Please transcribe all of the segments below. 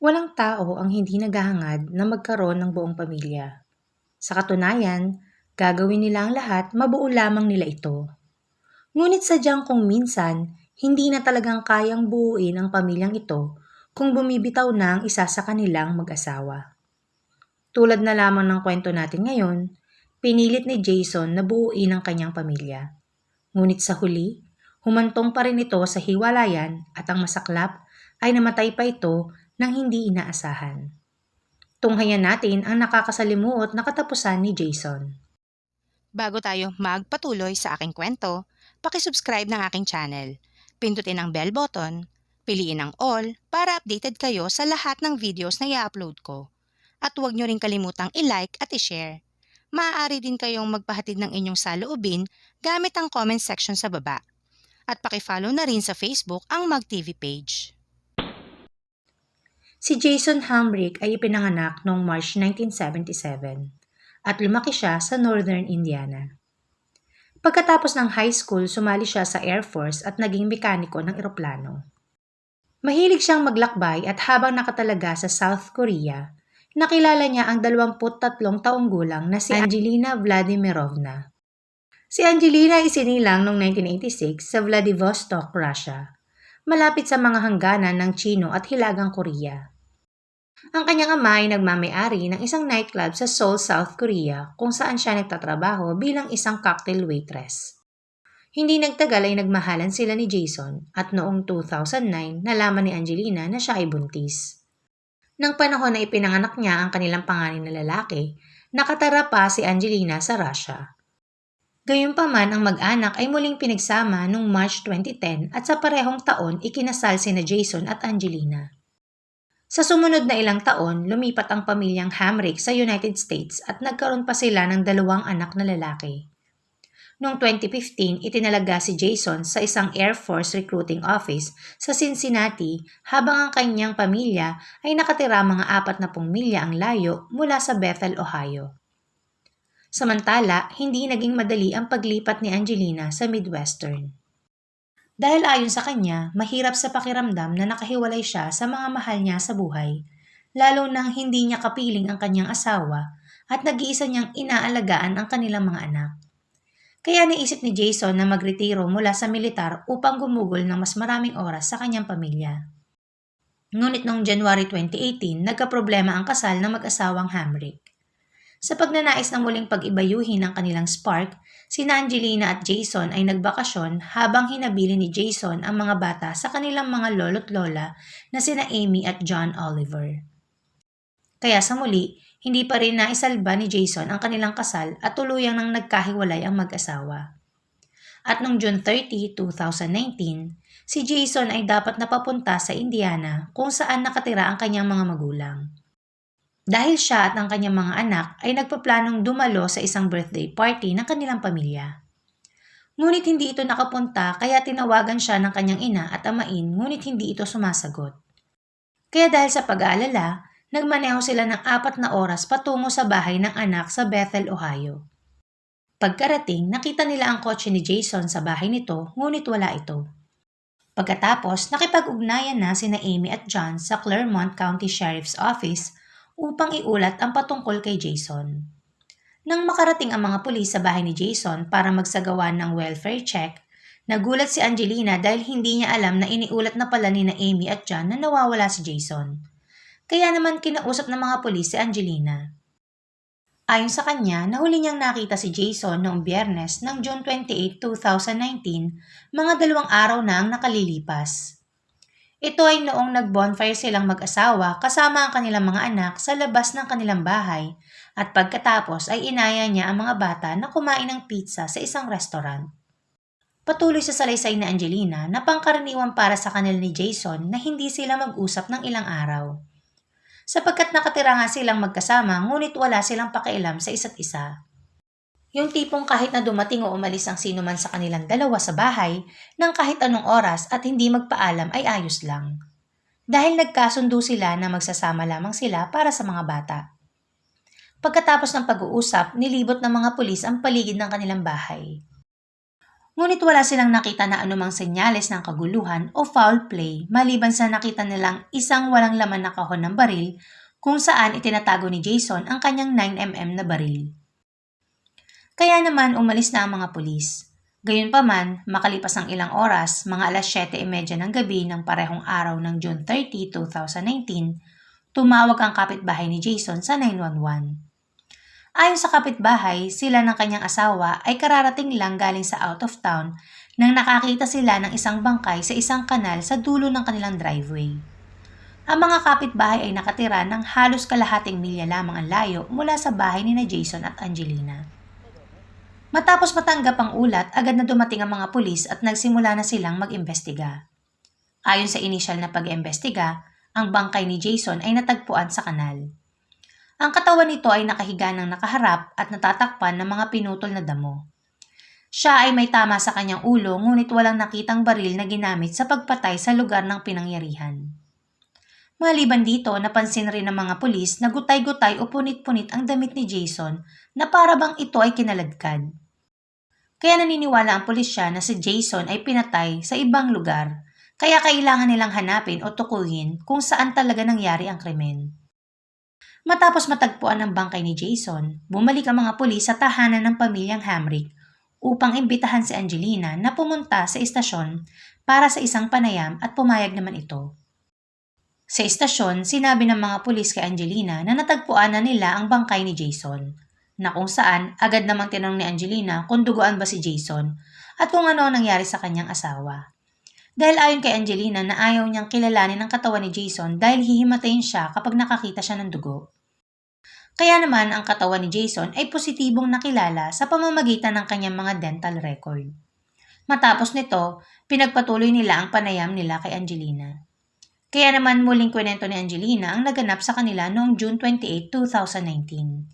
Walang tao ang hindi naghahangad na magkaroon ng buong pamilya. Sa katunayan, gagawin nila ang lahat mabuo lamang nila ito. Ngunit sadyang kung minsan, hindi na talagang kayang buuin ang pamilyang ito kung bumibitaw na ang isa sa kanilang mag-asawa. Tulad na lamang ng kwento natin ngayon, pinilit ni Jason na buuin ang kanyang pamilya. Ngunit sa huli, humantong pa rin ito sa hiwalayan at ang masaklap ay namatay pa ito nang hindi inaasahan. Tunghayan natin ang nakakasalimuot na katapusan ni Jason. Bago tayo magpatuloy sa aking kwento, pakisubscribe ng aking channel. Pindutin ang bell button, piliin ang all para updated kayo sa lahat ng videos na i-upload ko. At huwag nyo rin kalimutang i-like at i-share. Maaari din kayong magpahatid ng inyong saloobin gamit ang comment section sa baba. At pakifollow na rin sa Facebook ang MagTV page. Si Jason Hamrick ay ipinanganak noong March 1977 at lumaki siya sa Northern Indiana. Pagkatapos ng high school, sumali siya sa Air Force at naging mekaniko ng eroplano. Mahilig siyang maglakbay at habang nakatalaga sa South Korea, nakilala niya ang 23 taong gulang na si Angelina Vladimirovna. Si Angelina ay isinilang noong 1986 sa Vladivostok, Russia, malapit sa mga hangganan ng Chino at Hilagang Korea. Ang kanyang ama ay nagmamayari ng isang nightclub sa Seoul, South Korea kung saan siya nagtatrabaho bilang isang cocktail waitress. Hindi nagtagal ay nagmahalan sila ni Jason at noong 2009 nalaman ni Angelina na siya ay buntis. Nang panahon na ipinanganak niya ang kanilang panganin na lalaki, nakatara pa si Angelina sa Russia. Gayunpaman ang mag-anak ay muling pinagsama noong March 2010 at sa parehong taon ikinasal sina Jason at Angelina. Sa sumunod na ilang taon, lumipat ang pamilyang Hamrick sa United States at nagkaroon pa sila ng dalawang anak na lalaki. Noong 2015, itinalaga si Jason sa isang Air Force recruiting office sa Cincinnati habang ang kanyang pamilya ay nakatira mga apat na pung milya ang layo mula sa Bethel, Ohio. Samantala, hindi naging madali ang paglipat ni Angelina sa Midwestern. Dahil ayon sa kanya, mahirap sa pakiramdam na nakahiwalay siya sa mga mahal niya sa buhay, lalo nang hindi niya kapiling ang kanyang asawa at nag-iisa niyang inaalagaan ang kanilang mga anak. Kaya naisip ni Jason na magretiro mula sa militar upang gumugol ng mas maraming oras sa kanyang pamilya. Ngunit noong January 2018, nagkaproblema ang kasal ng mag-asawang Hamrick. Sa pagnanais na muling pag-ibayuhin ang kanilang spark, sina Angelina at Jason ay nagbakasyon habang hinabili ni Jason ang mga bata sa kanilang mga lolo't lola na sina Amy at John Oliver. Kaya sa muli, hindi pa rin naisalba ni Jason ang kanilang kasal at tuluyang nang nagkahiwalay ang mag-asawa. At noong June 30, 2019, si Jason ay dapat napapunta sa Indiana kung saan nakatira ang kanyang mga magulang. Dahil siya at ang kanyang mga anak ay nagpaplanong dumalo sa isang birthday party ng kanilang pamilya. Ngunit hindi ito nakapunta kaya tinawagan siya ng kanyang ina at amain ngunit hindi ito sumasagot. Kaya dahil sa pag-aalala, nagmaneho sila ng apat na oras patungo sa bahay ng anak sa Bethel, Ohio. Pagkarating, nakita nila ang kotse ni Jason sa bahay nito ngunit wala ito. Pagkatapos, nakipag-ugnayan na sina Amy at John sa Claremont County Sheriff's Office upang iulat ang patungkol kay Jason. Nang makarating ang mga pulis sa bahay ni Jason para magsagawa ng welfare check, nagulat si Angelina dahil hindi niya alam na iniulat na pala ni na Amy at John na nawawala si Jason. Kaya naman kinausap ng mga pulis si Angelina. Ayon sa kanya, nahuli niyang nakita si Jason noong biyernes ng June 28, 2019, mga dalawang araw na ang nakalilipas. Ito ay noong nag-bonfire silang mag-asawa kasama ang kanilang mga anak sa labas ng kanilang bahay at pagkatapos ay inaya niya ang mga bata na kumain ng pizza sa isang restaurant. Patuloy sa salaysay na Angelina na pangkaraniwan para sa kanila ni Jason na hindi sila mag-usap ng ilang araw. Sapagkat nakatira nga silang magkasama ngunit wala silang pakialam sa isa't isa. Yung tipong kahit na dumating o umalis ang sino man sa kanilang dalawa sa bahay, nang kahit anong oras at hindi magpaalam ay ayos lang. Dahil nagkasundo sila na magsasama lamang sila para sa mga bata. Pagkatapos ng pag-uusap, nilibot ng mga pulis ang paligid ng kanilang bahay. Ngunit wala silang nakita na anumang senyales ng kaguluhan o foul play maliban sa nakita nilang isang walang laman na kahon ng baril kung saan itinatago ni Jason ang kanyang 9mm na baril. Kaya naman umalis na ang mga pulis. Gayunpaman, makalipas ang ilang oras, mga alas 7.30 ng gabi ng parehong araw ng June 30, 2019, tumawag ang kapitbahay ni Jason sa 911. Ayon sa kapitbahay, sila ng kanyang asawa ay kararating lang galing sa out of town nang nakakita sila ng isang bangkay sa isang kanal sa dulo ng kanilang driveway. Ang mga kapitbahay ay nakatira ng halos kalahating milya lamang ang layo mula sa bahay ni na Jason at Angelina. Matapos matanggap ang ulat, agad na dumating ang mga pulis at nagsimula na silang mag-imbestiga. Ayon sa inisyal na pag-imbestiga, ang bangkay ni Jason ay natagpuan sa kanal. Ang katawan nito ay nakahiga ng nakaharap at natatakpan ng mga pinutol na damo. Siya ay may tama sa kanyang ulo ngunit walang nakitang baril na ginamit sa pagpatay sa lugar ng pinangyarihan. Maliban dito, napansin rin ng mga pulis na gutay-gutay o punit-punit ang damit ni Jason na para bang ito ay kinaladkad. Kaya naniniwala ang pulisya na si Jason ay pinatay sa ibang lugar, kaya kailangan nilang hanapin o tukuyin kung saan talaga nangyari ang krimen. Matapos matagpuan ang bangkay ni Jason, bumalik ang mga pulis sa tahanan ng pamilyang Hamrick upang imbitahan si Angelina na pumunta sa istasyon para sa isang panayam at pumayag naman ito. Sa istasyon, sinabi ng mga pulis kay Angelina na natagpuan na nila ang bangkay ni Jason, na kung saan agad namang tinanong ni Angelina kung duguan ba si Jason at kung ano ang nangyari sa kanyang asawa. Dahil ayon kay Angelina na ayaw niyang kilalanin ang katawan ni Jason dahil hihimatayin siya kapag nakakita siya ng dugo. Kaya naman ang katawan ni Jason ay positibong nakilala sa pamamagitan ng kanyang mga dental record. Matapos nito, pinagpatuloy nila ang panayam nila kay Angelina. Kaya naman muling kwento ni Angelina ang naganap sa kanila noong June 28, 2019.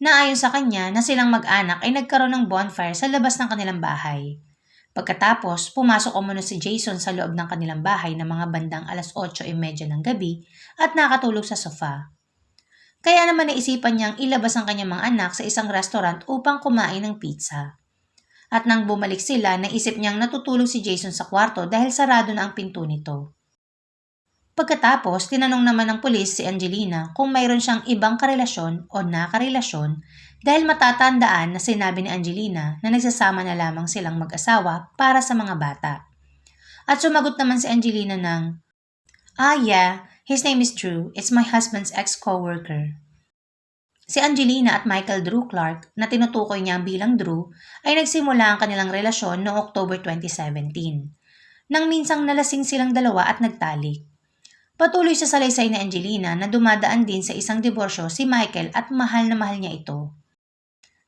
Naayon sa kanya na silang mag-anak ay nagkaroon ng bonfire sa labas ng kanilang bahay Pagkatapos, pumasok umano si Jason sa loob ng kanilang bahay ng mga bandang alas 8.30 ng gabi at nakatulog sa sofa. Kaya naman naisipan niyang ilabas ang kanyang mga anak sa isang restaurant upang kumain ng pizza. At nang bumalik sila, naisip niyang natutulog si Jason sa kwarto dahil sarado na ang pinto nito. Pagkatapos, tinanong naman ng pulis si Angelina kung mayroon siyang ibang karelasyon o nakarelasyon dahil matatandaan na sinabi ni Angelina na nagsasama na lamang silang mag-asawa para sa mga bata. At sumagot naman si Angelina ng, Ah yeah, his name is Drew. It's my husband's ex-coworker. Si Angelina at Michael Drew Clark, na tinutukoy niya bilang Drew, ay nagsimula ang kanilang relasyon noong October 2017. Nang minsang nalasing silang dalawa at nagtalik. Patuloy sa salaysay ni Angelina na dumadaan din sa isang diborsyo si Michael at mahal na mahal niya ito.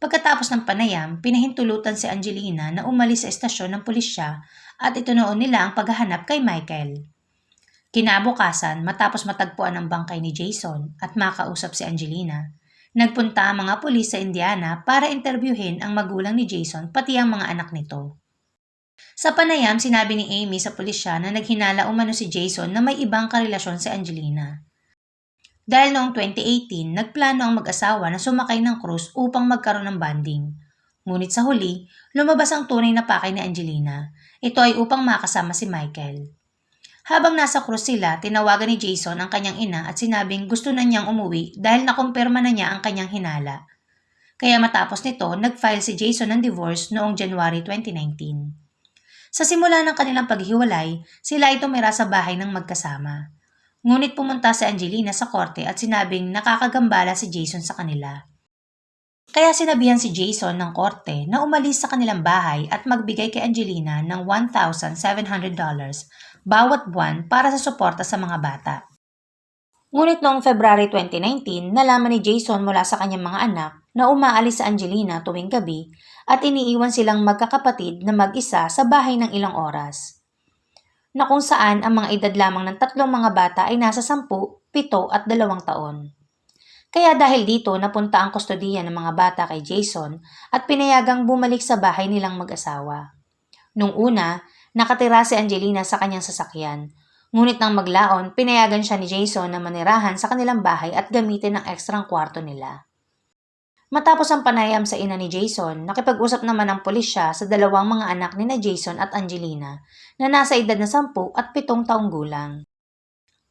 Pagkatapos ng panayam, pinahintulutan si Angelina na umalis sa estasyon ng pulisya at itunoon nila ang paghahanap kay Michael. Kinabukasan, matapos matagpuan ang bangkay ni Jason at makausap si Angelina, nagpunta ang mga pulis sa Indiana para interbyuhin ang magulang ni Jason pati ang mga anak nito. Sa panayam, sinabi ni Amy sa pulisya na naghinala umano si Jason na may ibang karelasyon si Angelina. Dahil noong 2018, nagplano ang mag-asawa na sumakay ng cruise upang magkaroon ng banding. Ngunit sa huli, lumabas ang tunay na pakay ni Angelina. Ito ay upang makasama si Michael. Habang nasa cruise sila, tinawagan ni Jason ang kanyang ina at sinabing gusto na niyang umuwi dahil nakumpirma na niya ang kanyang hinala. Kaya matapos nito, nag-file si Jason ng divorce noong January 2019. Sa simula ng kanilang paghiwalay, sila ay tumira sa bahay ng magkasama. Ngunit pumunta si Angelina sa korte at sinabing nakakagambala si Jason sa kanila. Kaya sinabihan si Jason ng korte na umalis sa kanilang bahay at magbigay kay Angelina ng $1,700 bawat buwan para sa suporta sa mga bata. Ngunit noong February 2019, nalaman ni Jason mula sa kanyang mga anak na umaalis sa Angelina tuwing gabi at iniiwan silang magkakapatid na mag-isa sa bahay ng ilang oras. Na kung saan ang mga edad lamang ng tatlong mga bata ay nasa sampu, pito at dalawang taon. Kaya dahil dito napunta ang kustodiya ng mga bata kay Jason at pinayagang bumalik sa bahay nilang mag-asawa. Nung una, nakatira si Angelina sa kanyang sasakyan Ngunit nang maglaon, pinayagan siya ni Jason na manirahan sa kanilang bahay at gamitin ang ekstrang kwarto nila. Matapos ang panayam sa ina ni Jason, nakipag-usap naman ang pulis siya sa dalawang mga anak ni na Jason at Angelina na nasa edad na 10 at 7 taong gulang.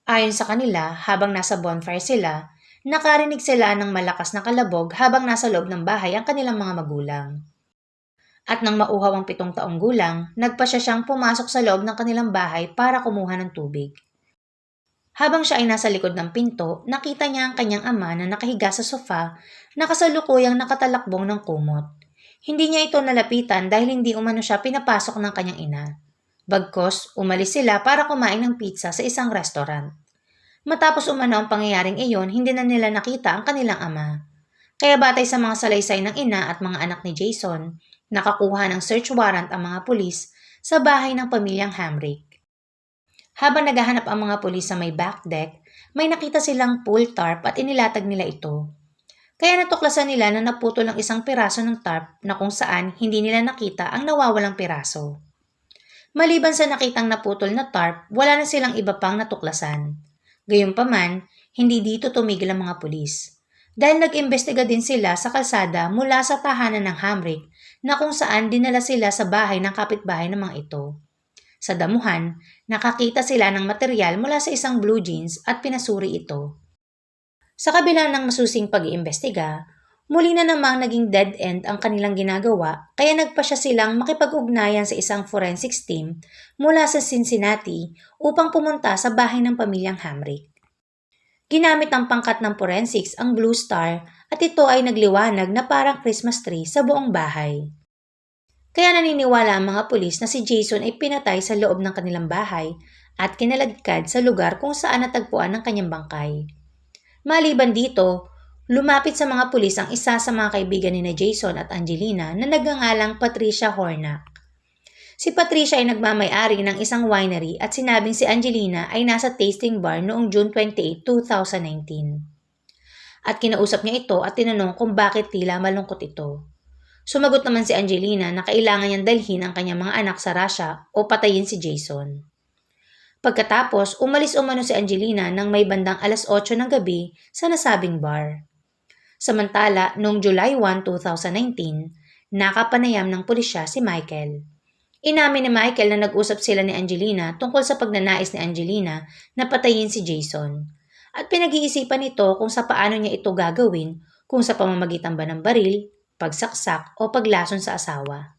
Ayon sa kanila, habang nasa bonfire sila, nakarinig sila ng malakas na kalabog habang nasa loob ng bahay ang kanilang mga magulang. At nang mauhaw ang pitong taong gulang, nagpasya siyang pumasok sa loob ng kanilang bahay para kumuha ng tubig. Habang siya ay nasa likod ng pinto, nakita niya ang kanyang ama na nakahiga sa sofa na kasalukuyang nakatalakbong ng kumot. Hindi niya ito nalapitan dahil hindi umano siya pinapasok ng kanyang ina. Bagkos, umalis sila para kumain ng pizza sa isang restaurant. Matapos umano ang pangyayaring iyon, hindi na nila nakita ang kanilang ama. Kaya batay sa mga salaysay ng ina at mga anak ni Jason, nakakuha ng search warrant ang mga pulis sa bahay ng pamilyang Hamrick. Habang naghahanap ang mga pulis sa may back deck, may nakita silang pool tarp at inilatag nila ito. Kaya natuklasan nila na naputol ang isang piraso ng tarp na kung saan hindi nila nakita ang nawawalang piraso. Maliban sa nakitang naputol na tarp, wala na silang iba pang natuklasan. Gayunpaman, hindi dito tumigil ang mga pulis. Dahil nag-imbestiga din sila sa kalsada mula sa tahanan ng Hamrick na kung saan dinala sila sa bahay ng kapitbahay ng mga ito. Sa damuhan, nakakita sila ng material mula sa isang blue jeans at pinasuri ito. Sa kabila ng masusing pag-iimbestiga, muli na namang naging dead end ang kanilang ginagawa kaya nagpa siya silang makipag-ugnayan sa isang forensics team mula sa Cincinnati upang pumunta sa bahay ng pamilyang Hamrick. Ginamit ang pangkat ng forensics ang Blue Star at ito ay nagliwanag na parang Christmas tree sa buong bahay. Kaya naniniwala ang mga pulis na si Jason ay pinatay sa loob ng kanilang bahay at kinaladkad sa lugar kung saan natagpuan ang kanyang bangkay. Maliban dito, lumapit sa mga pulis ang isa sa mga kaibigan ni na Jason at Angelina na nagngangalang Patricia Hornack. Si Patricia ay nagmamay-ari ng isang winery at sinabing si Angelina ay nasa tasting bar noong June 28, 2019. At kinausap niya ito at tinanong kung bakit tila malungkot ito. Sumagot naman si Angelina na kailangan niyang dalhin ang kanyang mga anak sa Russia o patayin si Jason. Pagkatapos, umalis umano si Angelina nang may bandang alas 8 ng gabi sa nasabing bar. Samantala, noong July 1, 2019, nakapanayam ng pulisya si Michael. Inamin ni Michael na nag-usap sila ni Angelina tungkol sa pagnanais ni Angelina na patayin si Jason. At pinag-iisipan nito kung sa paano niya ito gagawin, kung sa pamamagitan ba ng baril, pagsaksak o paglason sa asawa.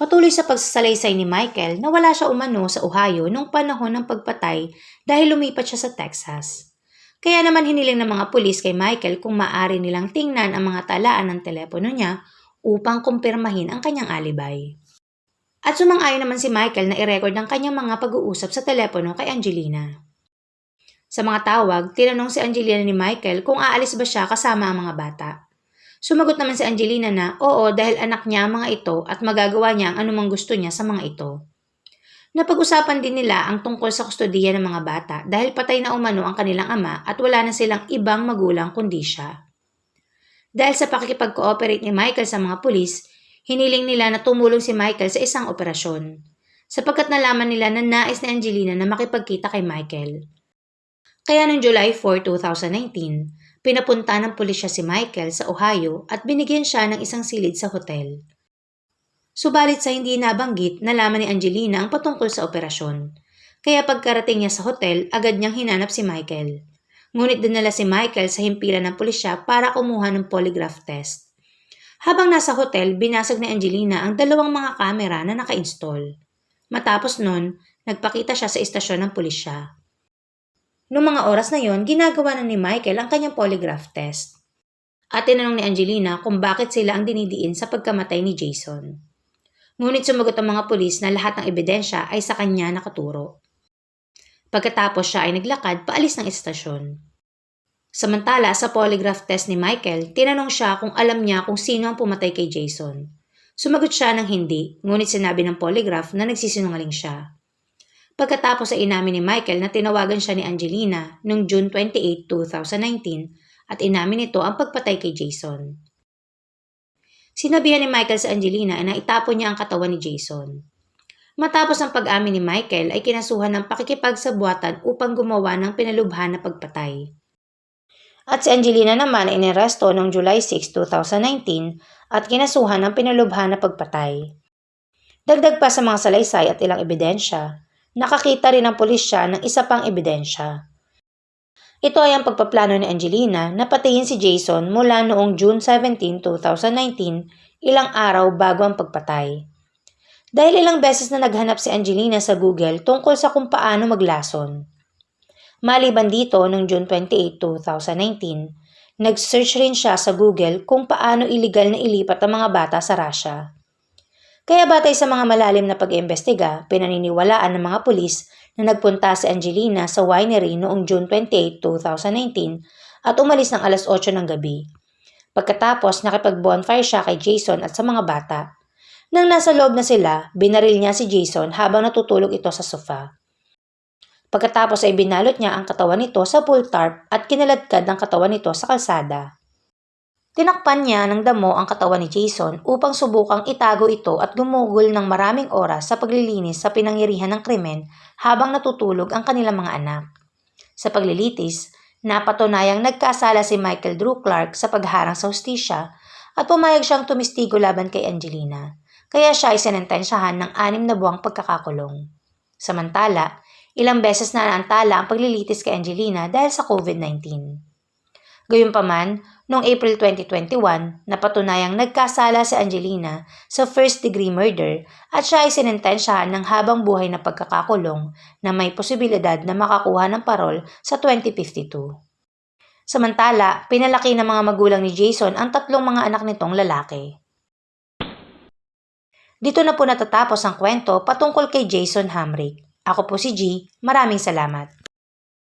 Patuloy sa pagsasalaysay ni Michael na wala siya umano sa Ohio noong panahon ng pagpatay dahil lumipat siya sa Texas. Kaya naman hiniling ng mga pulis kay Michael kung maaari nilang tingnan ang mga talaan ng telepono niya upang kumpirmahin ang kanyang alibay. At sumang-ayon naman si Michael na i-record ang kanyang mga pag-uusap sa telepono kay Angelina. Sa mga tawag, tinanong si Angelina ni Michael kung aalis ba siya kasama ang mga bata. Sumagot naman si Angelina na oo dahil anak niya ang mga ito at magagawa niya ang anumang gusto niya sa mga ito. Napag-usapan din nila ang tungkol sa kustodiya ng mga bata dahil patay na umano ang kanilang ama at wala na silang ibang magulang kundi siya. Dahil sa pakikipag-cooperate ni Michael sa mga pulis, hiniling nila na tumulong si Michael sa isang operasyon. Sapagkat nalaman nila na nais ni Angelina na makipagkita kay Michael. Kaya noong July 4, 2019, Pinapunta ng pulisya si Michael sa Ohio at binigyan siya ng isang silid sa hotel. Subalit sa hindi nabanggit, nalaman ni Angelina ang patungkol sa operasyon. Kaya pagkarating niya sa hotel, agad niyang hinanap si Michael. Ngunit dinala si Michael sa himpilan ng pulisya para kumuha ng polygraph test. Habang nasa hotel, binasag ni Angelina ang dalawang mga kamera na naka-install. Matapos nun, nagpakita siya sa istasyon ng pulisya. Noong mga oras na yon, ginagawa na ni Michael ang kanyang polygraph test. At tinanong ni Angelina kung bakit sila ang dinidiin sa pagkamatay ni Jason. Ngunit sumagot ang mga pulis na lahat ng ebidensya ay sa kanya nakaturo. Pagkatapos siya ay naglakad paalis ng istasyon. Samantala sa polygraph test ni Michael, tinanong siya kung alam niya kung sino ang pumatay kay Jason. Sumagot siya ng hindi, ngunit sinabi ng polygraph na nagsisinungaling siya. Pagkatapos ay inamin ni Michael na tinawagan siya ni Angelina noong June 28, 2019 at inamin nito ang pagpatay kay Jason. Sinabihan ni Michael sa Angelina na itapon niya ang katawan ni Jason. Matapos ang pag-amin ni Michael ay kinasuhan ng pakikipagsabuatan upang gumawa ng pinalubhan na pagpatay. At si Angelina naman ay iniresto noong July 6, 2019 at kinasuhan ng pinalubhan na pagpatay. Dagdag pa sa mga salaysay at ilang ebidensya, nakakita rin ang pulisya ng isa pang ebidensya. Ito ay ang pagpaplano ni Angelina na patayin si Jason mula noong June 17, 2019, ilang araw bago ang pagpatay. Dahil ilang beses na naghanap si Angelina sa Google tungkol sa kung paano maglason. Maliban dito, noong June 28, 2019, nag-search rin siya sa Google kung paano illegal na ilipat ang mga bata sa Russia. Kaya batay sa mga malalim na pag-iimbestiga, pinaniniwalaan ng mga pulis na nagpunta si Angelina sa winery noong June 28, 2019 at umalis ng alas 8 ng gabi. Pagkatapos nakipag-bonfire siya kay Jason at sa mga bata. Nang nasa loob na sila, binaril niya si Jason habang natutulog ito sa sofa. Pagkatapos ay binalot niya ang katawan nito sa pull tarp at kinaladkad ang katawan nito sa kalsada. Tinakpan niya ng damo ang katawan ni Jason upang subukang itago ito at gumugol ng maraming oras sa paglilinis sa pinangyarihan ng krimen habang natutulog ang kanilang mga anak. Sa paglilitis, napatunayang nagkasala si Michael Drew Clark sa pagharang sa hustisya at pumayag siyang tumistigo laban kay Angelina, kaya siya ay sinentensyahan ng anim na buwang pagkakakulong. Samantala, ilang beses na naantala ang paglilitis kay Angelina dahil sa COVID-19. Gayunpaman, noong April 2021, napatunayang nagkasala si Angelina sa first-degree murder at siya ay sinentensyahan ng habang buhay na pagkakakulong na may posibilidad na makakuha ng parol sa 2052. Samantala, pinalaki ng mga magulang ni Jason ang tatlong mga anak nitong lalaki. Dito na po natatapos ang kwento patungkol kay Jason Hamrick. Ako po si G. Maraming salamat.